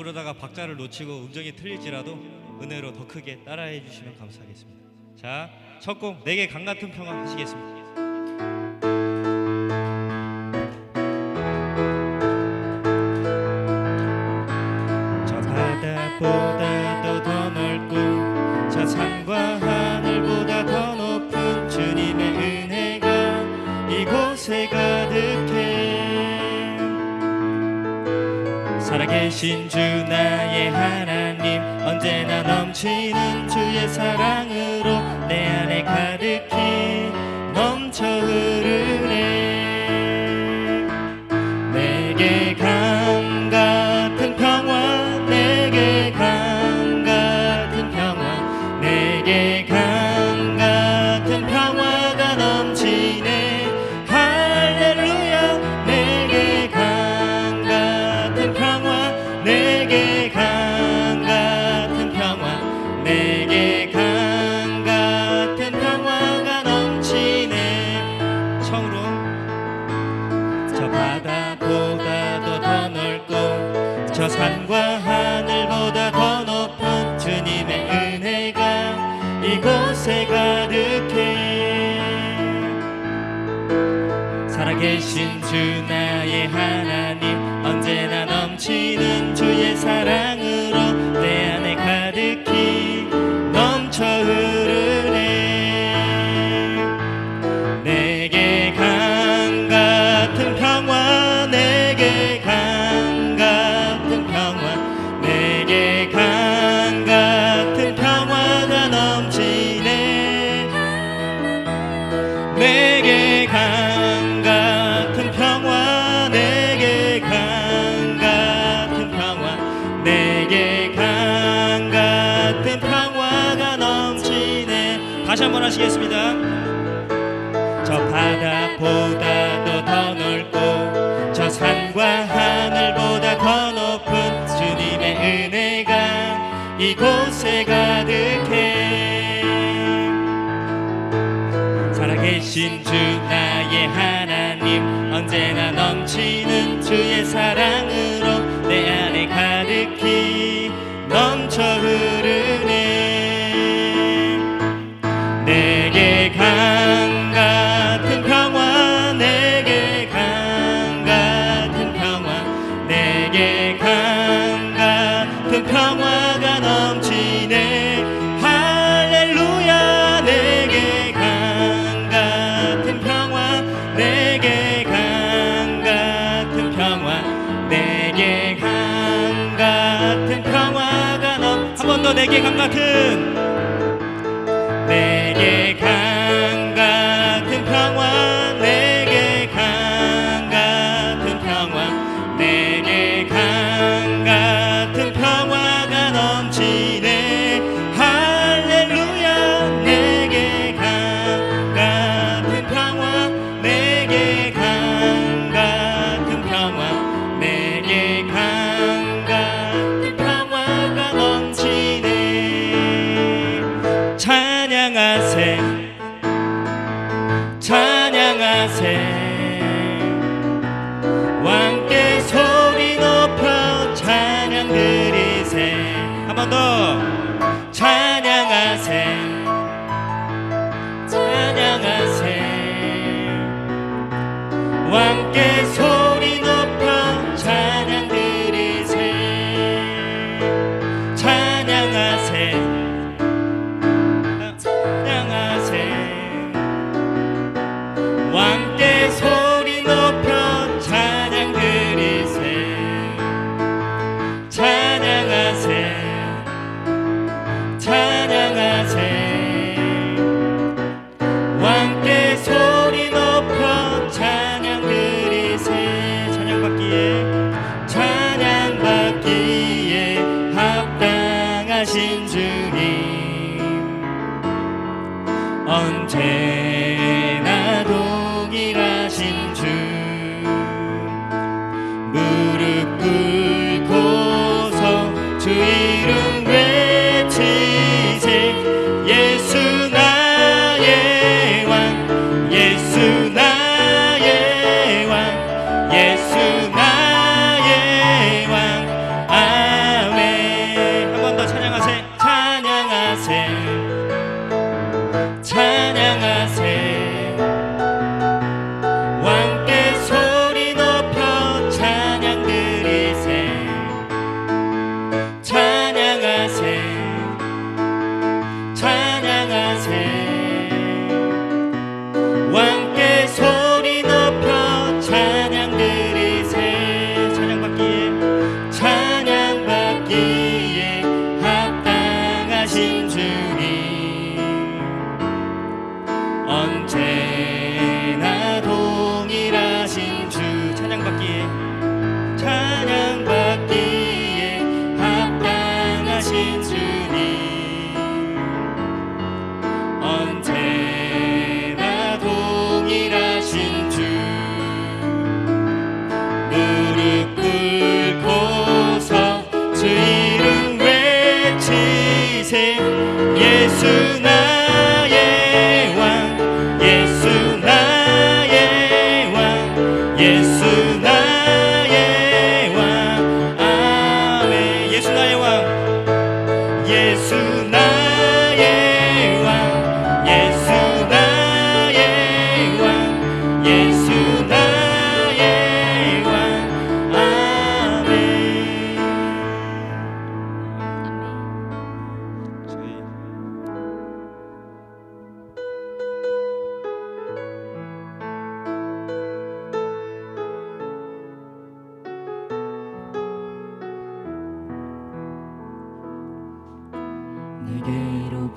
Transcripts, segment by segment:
그러다가 박자를 놓치고 음정이 틀릴지라도 은혜로 더 크게 따라해 주시면 감사하겠습니다. 자, 첫곡 내게 네 강 같은 평화 하시겠습니다. 신주 사랑 빛에 가득해 살아계신 주 나의 하나님 언제나 넘치는 주의 사랑은 곳에 가득해. 살아계신 주 나의 하나님 언제나 넘치는 주의 사랑으로 내 안에 가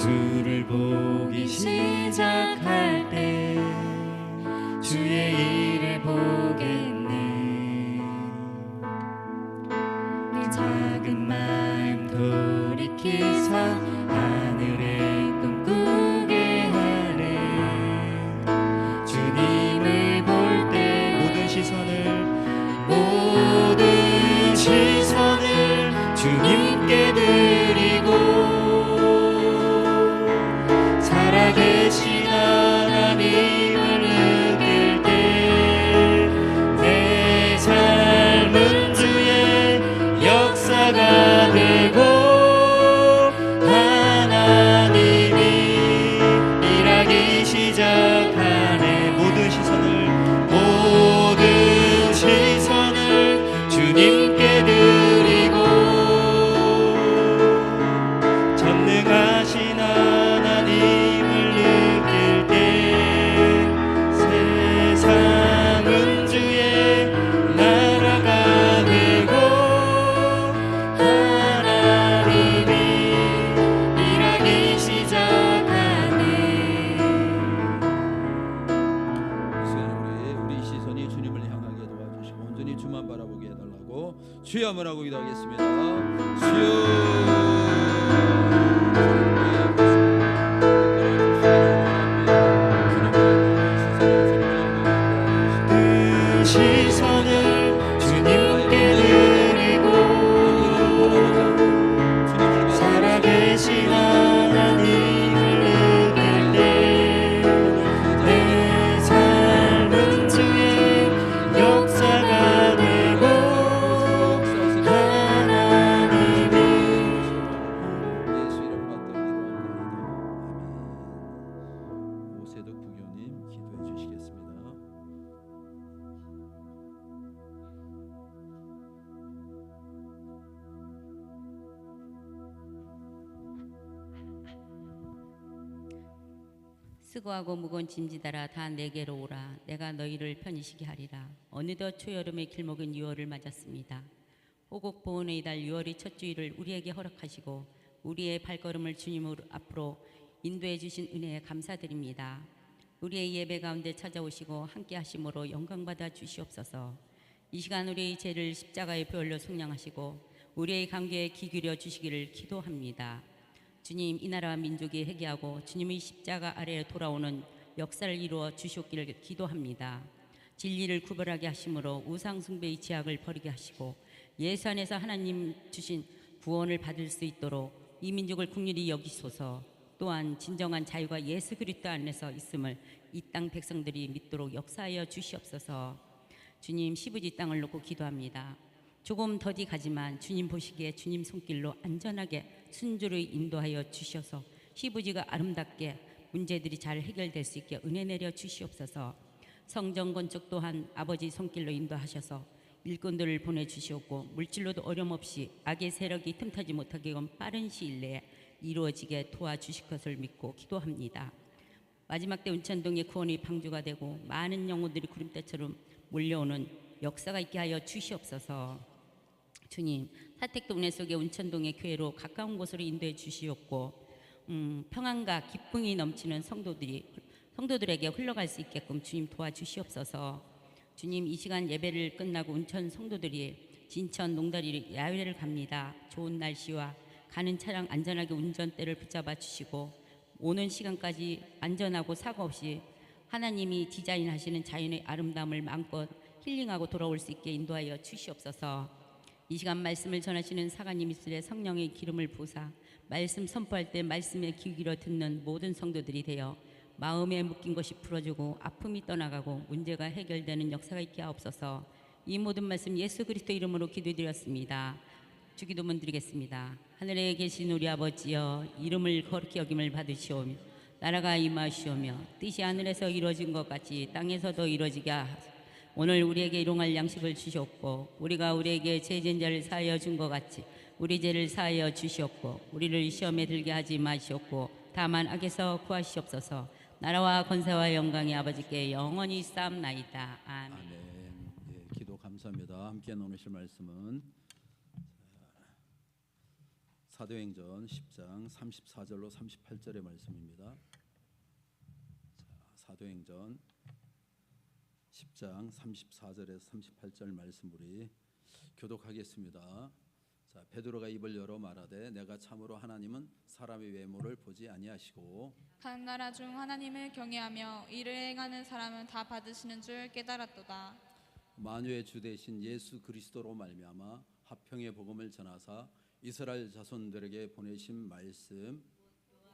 주를 보기 시 수고하고 무거운 짐지다라. 다 내게로 오라. 내가 너희를 편히시게 하리라. 어느덧 초여름의 길목은 6월을 맞았습니다. 호곡 보온의 달 6월의 첫 주일을 우리에게 허락하시고 우리의 발걸음을 주님 앞으로 인도해 주신 은혜에 감사드립니다. 우리의 예배 가운데 찾아오시고 함께 하심으로 영광 받아 주시옵소서. 이 시간 우리의 죄를 십자가에 보혈로 속량하시고 우리의 귀 기울여 주시기를 기도합니다 주님 이 나라와 민족이 회개하고 주님의 십자가 아래에 돌아오는 역사를 이루어 주시옵기를 기도합니다. 진리를 구별하게 하심으로 우상 숭배의 제약을 버리게 하시고 예수 안에서 하나님 주신 구원을 받을 수 있도록 이 민족을 국률이 여기소서. 또한 진정한 자유가 예수 그리스도 안에서 있음을 이 땅 백성들이 믿도록 역사하여 주시옵소서. 주님 시부지 땅을 놓고 기도합니다. 조금 더디 가지만 주님 보시기에 주님 손길로 안전하게 순조로 인도하여 주셔서 시부지가 아름답게 문제들이 잘 해결될 수 있게 은혜 내려 주시옵소서. 성정 건축 또한 아버지 손길로 인도하셔서 일꾼들을 보내주시옵고 물질로도 어려움 없이 악의 세력이 틈타지 못하게끔 빠른 시일 내에 이루어지게 도와주실 것을 믿고 기도합니다. 마지막 때 운천동의 구원이 방주가 되고 많은 영혼들이 구름대처럼 몰려오는 역사가 있게 하여 주시옵소서. 주님, 사택도 은혜 속에 운천동의 교회로 가까운 곳으로 인도해 주시옵고 음, 평안과 기쁨이 넘치는 성도들이 성도들에게 흘러갈 수 있게끔 주님 도와주시옵소서. 주님 이 시간 예배를 끝나고 운천 성도들이 진천 농다리 야외를 갑니다. 좋은 날씨와 가는 차량 안전하게 운전대를 붙잡아 주시고 오는 시간까지 안전하고 사고 없이 하나님이 디자인하시는 자연의 아름다움을 마음껏 힐링하고 돌아올 수 있게 인도하여 주시옵소서. 이 시간 말씀을 전하시는 사가님 이슬의 성령의 기름을 부사 말씀 선포할 때 말씀에 귀 기울여 듣는 모든 성도들이 되어 마음에 묶인 것이 풀어지고 아픔이 떠나가고 문제가 해결되는 역사가 있게 하옵소서. 이 모든 말씀 예수 그리스도 이름으로 기도드렸습니다. 주기도문 드리겠습니다. 하늘에 계신 우리 아버지여 이름을 거룩히 여김을 받으시오며 나라가 임하시오며 뜻이 하늘에서 이루어진 것 같이 땅에서도 이루어지게 하소서. 오늘 우리에게 일용할 양식을 주셨고 우리가 우리에게 죄진 자를 사하여 준 것 같이 우리 죄를 사하여 주시옵고 우리를 시험에 들게 하지 마시옵고 다만 악에서 구하시옵소서 나라와 권세와 영광이 아버지께 영원히 쌓나이다 아멘. 아멘. 예, 기도 감사합니다. 함께 나누실 말씀은 사도행전 10장 34절로 38절의 말씀입니다. 자, 사도행전 10장 34절에서 38절 말씀 우리 교독하겠습니다. 자, 베드로가 입을 열어 말하되 내가 참으로 하나님은 사람의 외모를 보지 아니하시고 한 나라 중 하나님을 경외하며 이를 행하는 사람은 다 받으시는 줄 깨달았도다. 만유의 주 대신 예수 그리스도로 말미암아 화평의 복음을 전하사 이스라엘 자손들에게 보내신 말씀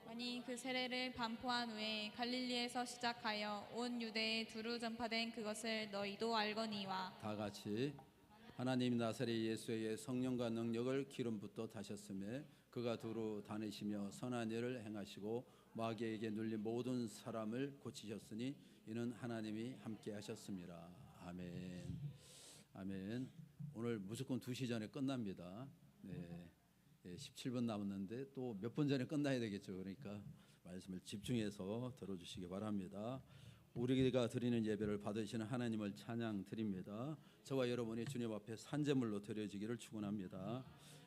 아니 그 세례를 반포한 후에 갈릴리에서 시작하여 온 유대에 두루 전파된 그것을 너희도 알거니와 다 같이 하나님 나사렛 예수의 성령과 능력을 기름부터 다셨음에 그가 두루 다니시며 선한 일을 행하시고 마귀에게 눌린 모든 사람을 고치셨으니 이는 하나님이 함께 하셨습니다. 아멘. 아멘. 오늘 무조건 2시 전에 끝납니다. 네. 예, 17분 남았는데 또 몇 분 전에 끝나야 되겠죠. 그러니까 말씀을 집중해서 들어주시기 바랍니다. 우리가 드리는 예배를 받으시는 하나님을 찬양 드립니다. 저와 여러분이 주님 앞에 산재물로 드려지기를 축원합니다.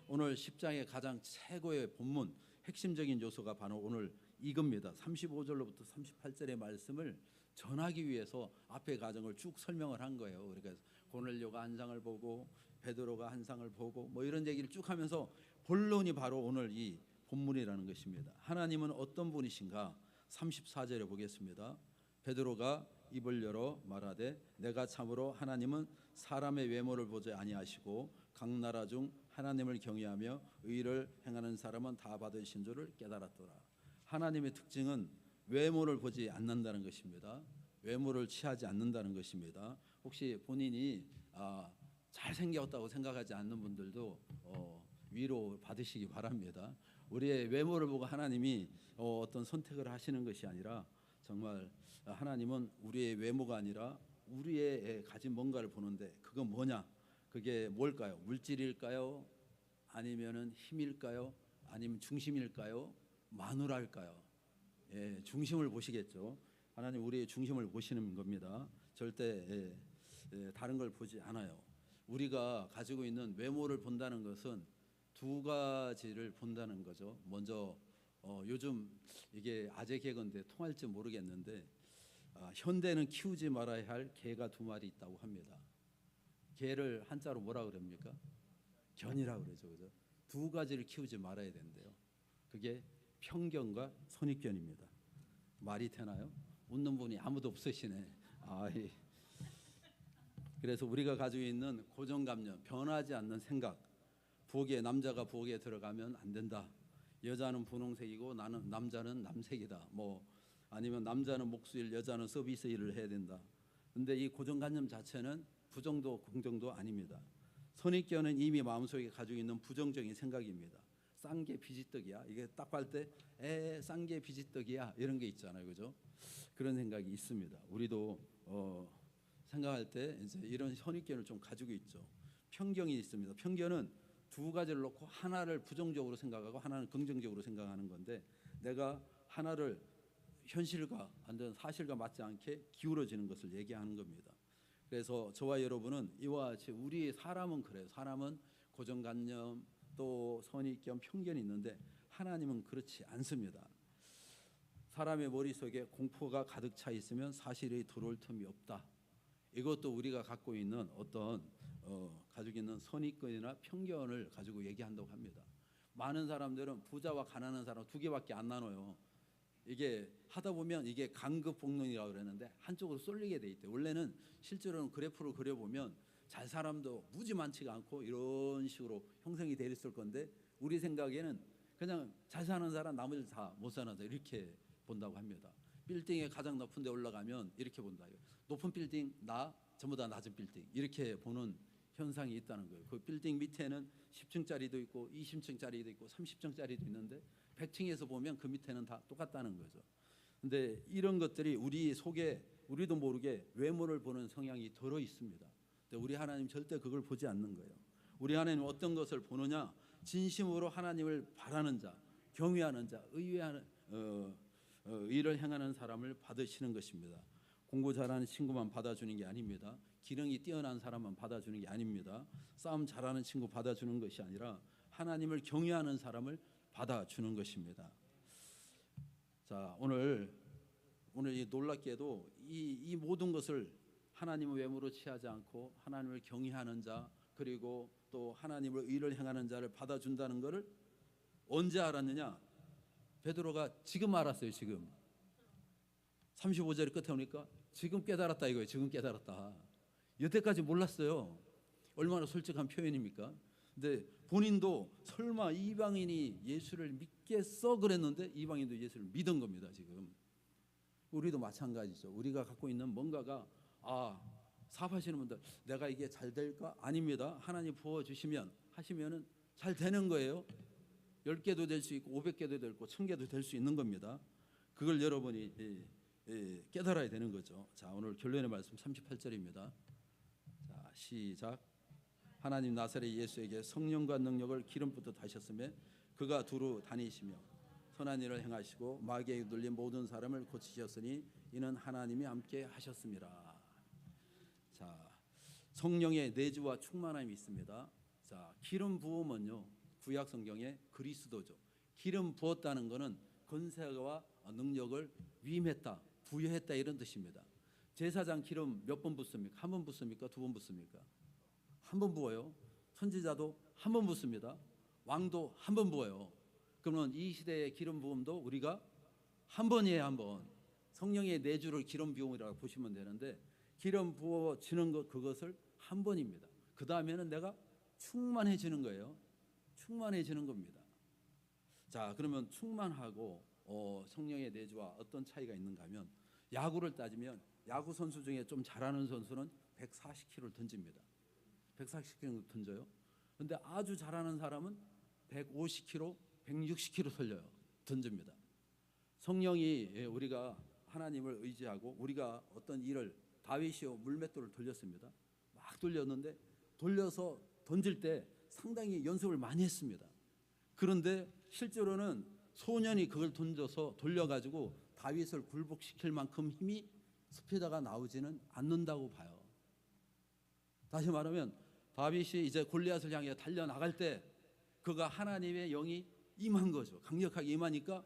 오늘 10장의 가장 최고의 본문 핵심적인 요소가 바로 오늘 이겁니다. 35절로부터 38절의 말씀을 전하기 위해서 앞의 과정을 쭉 설명을 한 거예요. 그러니까 고넬료가 한 장을 보고 베드로가 한 상을 보고 뭐 이런 얘기를 쭉 하면서 본론이 바로 오늘 이 본문이라는 것입니다. 하나님은 어떤 분이신가? 34절에 보겠습니다. 베드로가 입을 열어 말하되 내가 참으로 하나님은 사람의 외모를 보지 아니하시고 각 나라 중 하나님을 경외하며 의를 행하는 사람은 다 받으신 줄을 깨달았더라. 하나님의 특징은 외모를 보지 않는다는 것입니다. 외모를 취하지 않는다는 것입니다. 혹시 본인이 아, 잘생겼다고 생각하지 않는 분들도 어, 위로 받으시기 바랍니다. 우리의 외모를 보고 하나님이 어, 어떤 선택을 하시는 것이 아니라 정말 하나님은 우리의 외모가 아니라 우리의 가진 뭔가를 보는데 그건 뭐냐? 그게 뭘까요? 물질일까요? 아니면은 힘일까요? 아니면 중심일까요? 마누라일까요? 예, 중심을 보시겠죠. 하나님 우리의 중심을 보시는 겁니다. 절대 예, 예, 다른 걸 보지 않아요. 우리가 가지고 있는 외모를 본다는 것은 두 가지를 본다는 거죠. 먼저 어, 요즘 이게 아재 개그인데 통할지 모르겠는데 아, 현대는 키우지 말아야 할 개가 두 마리 있다고 합니다. 개를 한자로 뭐라 그럽니까? 견이라 그러죠, 그죠? 두 가지를 키우지 말아야 된대요. 그게 편견과 선입견입니다. 말이 되나요? 웃는 분이 아무도 없으시네. 아, 예. 그래서 우리가 가지고 있는 고정관념, 변하지 않는 생각, 부엌에 남자가 부엌에 들어가면 안 된다. 여자는 분홍색이고 나는 남자는 남색이다. 뭐 아니면 남자는 목수일, 여자는 서비스 일을 해야 된다. 근데 이 고정관념 자체는 부정도 긍정도 아닙니다. 선입견은 이미 마음속에 가지고 있는 부정적인 생각입니다. 싼게 비지떡이야. 이게 딱 볼 때, 에, 싼게 비지떡이야. 이런 게 있잖아요. 그죠? 그런 생각이 있습니다. 우리도, 어, 생각할 때 이제 이런 선입견을 좀 가지고 있죠. 편견이 있습니다. 편견은 두 가지를 놓고 하나를 부정적으로 생각하고 하나는 긍정적으로 생각하는 건데 내가 하나를 현실과 완전 사실과 맞지 않게 기울어지는 것을 얘기하는 겁니다. 그래서 저와 여러분은 이와 같이 우리 사람은 그래요. 사람은 고정관념 또 선입견 편견이 있는데 하나님은 그렇지 않습니다. 사람의 머릿속에 공포가 가득 차 있으면 사실이 들어올 틈이 없다. 이것도 우리가 갖고 있는 어떤 어, 가지고 있는 선입견이나 편견을 가지고 얘기한다고 합니다. 많은 사람들은 부자와 가난한 사람 두 개밖에 안 나눠요. 이게 하다 보면 이게 강급 복론이라고 그랬는데 한쪽으로 쏠리게 돼 있대. 원래는 실제로는 그래프를 그려 보면 잘 사람도 무지 많지가 않고 이런 식으로 형성이 돼 있을 건데 우리 생각에는 그냥 잘 사는 사람 나머지 다 못 사는 사람 이렇게 본다고 합니다. 빌딩에 가장 높은 데 올라가면 이렇게 본다. 높은 빌딩 나 전부 다 낮은 빌딩 이렇게 보는 현상이 있다는 거예요. 그 빌딩 밑에는 10층짜리도 있고 20층짜리도 있고 30층짜리도 있는데 100층에서 보면 그 밑에는 다 똑같다는 거죠. 근데 이런 것들이 우리 속에 우리도 모르게 외모를 보는 성향이 들어 있습니다. 근데 우리 하나님 절대 그걸 보지 않는 거예요. 우리 하나님 어떤 것을 보느냐? 진심으로 하나님을 바라는 자, 경외하는 자, 의외하는 어, 어, 일을 행하는 사람을 받으시는 것입니다. 공부 잘하는 친구만 받아주는 게 아닙니다. 기능이 뛰어난 사람만 받아주는 게 아닙니다. 싸움 잘하는 친구 받아주는 것이 아니라 하나님을 경외하는 사람을 받아주는 것입니다. 자 오늘 오늘 이 놀랍게도 이, 이 모든 것을 하나님의 외모로 취하지 않고 하나님을 경외하는 자 그리고 또 하나님을 의를 행하는 자를 받아준다는 것을 언제 알았느냐? 베드로가 지금 알았어요. 지금 35절 끝에 오니까 지금 깨달았다 이거예요. 지금 깨달았다. 여태까지 몰랐어요. 얼마나 솔직한 표현입니까? 근데 본인도 설마 이방인이 예수를 믿겠어 그랬는데 이방인도 예수를 믿은 겁니다. 지금 우리도 마찬가지죠. 우리가 갖고 있는 뭔가가 아 사업하시는 분들 내가 이게 잘 될까? 아닙니다. 하나님 부어 주시면 하시면은 잘 되는 거예요. 10개도 될 수 있고 500개도 될 거, 1000개도 될 수 있는 겁니다. 그걸 여러분이 예, 예, 깨달아야 되는 거죠. 자, 오늘 결론의 말씀 38절입니다. 자, 시작. 하나님 나사렛 예수에게 성령과 능력을 기름 부터 다셨음에 그가 두루 다니시며 선한 일을 행하시고 마귀에 눌린 모든 사람을 고치셨으니 이는 하나님이 함께 하셨습니다. 자, 성령의 내주와 충만함이 있습니다. 자, 기름 부음은요. 구약 성경에 그리스도죠. 기름 부었다는 것은 권세와 능력을 위임했다, 부여했다 이런 뜻입니다. 제사장 기름 몇 번 붓습니까? 한 번 붓습니까? 두 번 붓습니까? 한 번 부어요. 선지자도 한 번 붓습니다. 왕도 한 번 부어요. 그러면 이 시대의 기름 부음도 우리가 한 번이에요, 한 번. 성령의 내주를 기름 부음이라고 보시면 되는데 기름 부어지는 것 그것을 한 번입니다. 그 다음에는 내가 충만해지는 거예요. 충만해지는 겁니다. 자, 그러면 충만하고 어, 성령의 내주와 어떤 차이가 있는가 하면 야구를 따지면 야구 선수 중에 좀 잘하는 선수는 140km를 던집니다. 140km 던져요. 근데 아주 잘하는 사람은 150km, 160km 던져요. 던집니다. 성령이 예, 우리가 하나님을 의지하고 우리가 어떤 일을 다윗이요 물맷돌을 돌렸습니다. 막 돌렸는데 돌려서 던질 때 상당히 연습을 많이 했습니다. 그런데 실제로는 소년이 그걸 던져서 돌려가지고 다윗을 굴복시킬 만큼 힘이 습에다가 나오지는 않는다고 봐요. 다시 말하면 다윗이 이제 골리앗을 향해 달려 나갈 때 그가 하나님의 영이 임한 거죠. 강력하게 임하니까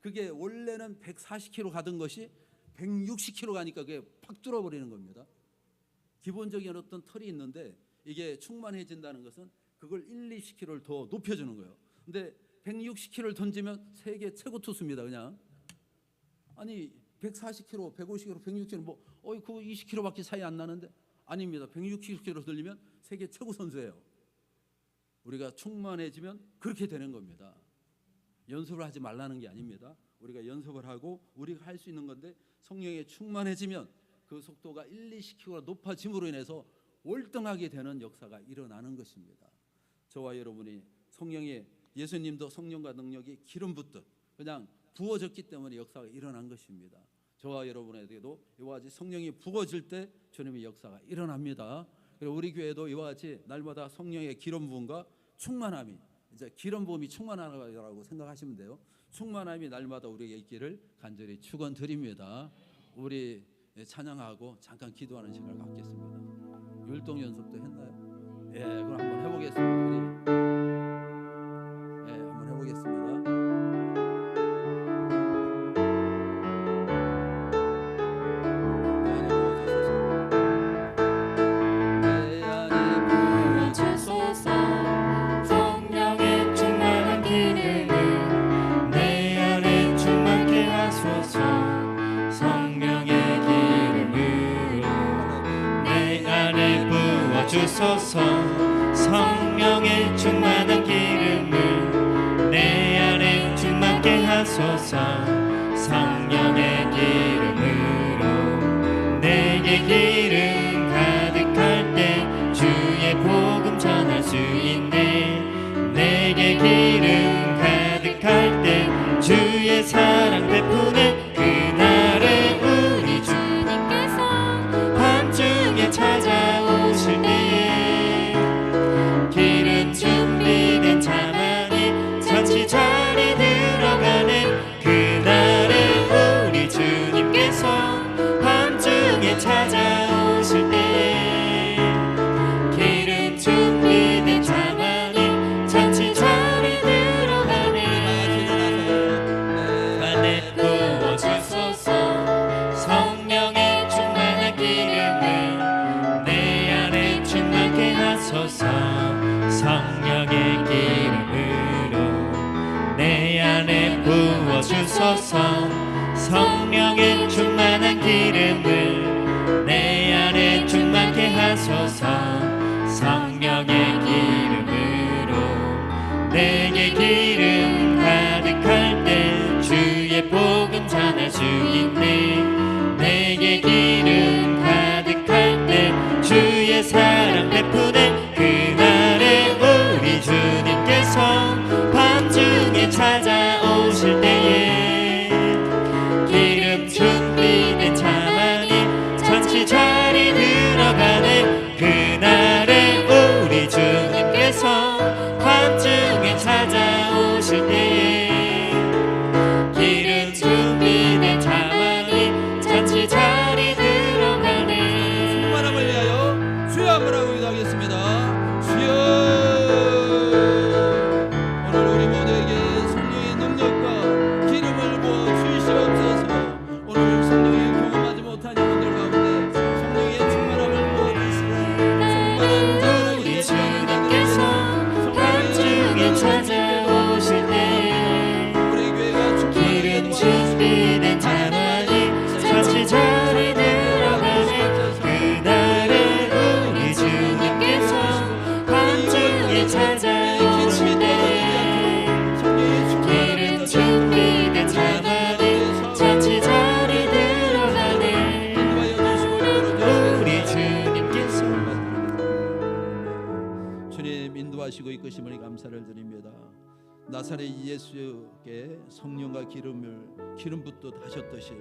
그게 원래는 140km 가던 것이 160km 가니까 그게 팍 뚫어버리는 겁니다. 기본적인 어떤 털이 있는데 이게 충만해진다는 것은 그걸 1, 20km를 더 높여주는 거예요. 근데 160km를 던지면 세계 최고 투수입니다. 그냥 아니 140km, 150km, 160km 뭐 어이 그 20km밖에 차이 안 나는데 아닙니다. 160km 돌리면 세계 최고 선수예요. 우리가 충만해지면 그렇게 되는 겁니다. 연습을 하지 말라는 게 아닙니다. 우리가 연습을 하고 우리가 할 수 있는 건데 성령에 충만해지면 그 속도가 1, 20km가 높아짐으로 인해서 월등하게 되는 역사가 일어나는 것입니다. 저와 여러분이 성령의 예수님도 성령과 능력이 기름 붓듯 그냥 부어졌기 때문에 역사가 일어난 것입니다. 저와 여러분에게도 이와 같이 성령이 부어질 때 주님의 역사가 일어납니다. 그리고 우리 교회도 이와 같이 날마다 성령의 기름 부음과 충만함이 이제 기름 부음이 충만하다고 생각하시면 돼요. 충만함이 날마다 우리에게 있기를 간절히 축원드립니다. 우리 찬양하고 잠깐 기도하는 시간을 갖겠습니다. 율동 연습도 했나요? 예, 그럼 한번 해보겠습니다. 우리 예, 한번 해보겠습니다. 하소서. 성령의 기 주소서. 성령의 충만한 기름을 내 안에 충만케 하소서. 성령의 기름으로 내게 기름 가득할 때 주의 복음 전할 수 있네 나사렛 예수께 성령과 기름을 기름 붓듯 하셨듯이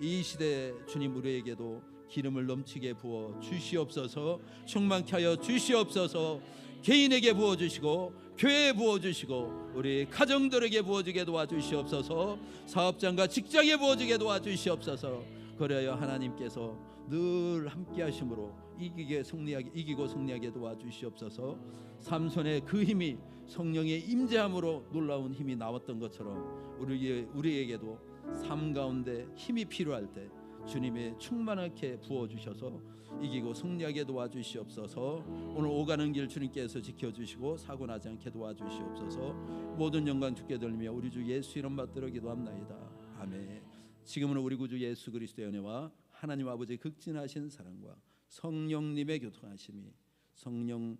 이 시대 주님 우리에게도 기름을 넘치게 부어 주시옵소서 충만케 하여 주시옵소서. 개인에게 부어 주시고 교회에 부어 주시고 우리 가정들에게 부어 주게 도와 주시옵소서. 사업장과 직장에 부어 주게 도와 주시옵소서. 그래야 하나님께서 늘 함께 하심으로 이기게 승리하게 이기고 승리하게 도와 주시옵소서. 삼손의 그 힘이 성령의 임재함으로 놀라운 힘이 나왔던 것처럼 우리 우리에게도 삶 가운데 힘이 필요할 때 주님의 충만하게 부어 주셔서 이기고 승리하게 도와주시옵소서. 오늘 오가는 길 주님께서 지켜 주시고 사고 나지 않게 도와주시옵소서. 모든 영광 주께 돌리며 우리 주 예수 이름 받들어 기도합나이다. 아멘. 지금은 우리 구주 예수 그리스도의 은혜와 하나님 아버지의 극진하신 사랑과 성령님의 교통하심이 성령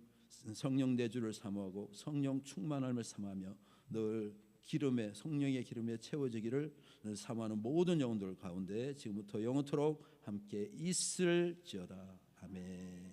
성령 내주를 사모하고 성령 충만함을 사모하며 늘 기름에 성령의 기름에 채워지기를 늘 사모하는 모든 영혼들 가운데 지금부터 영원토록 함께 있을지어다 아멘.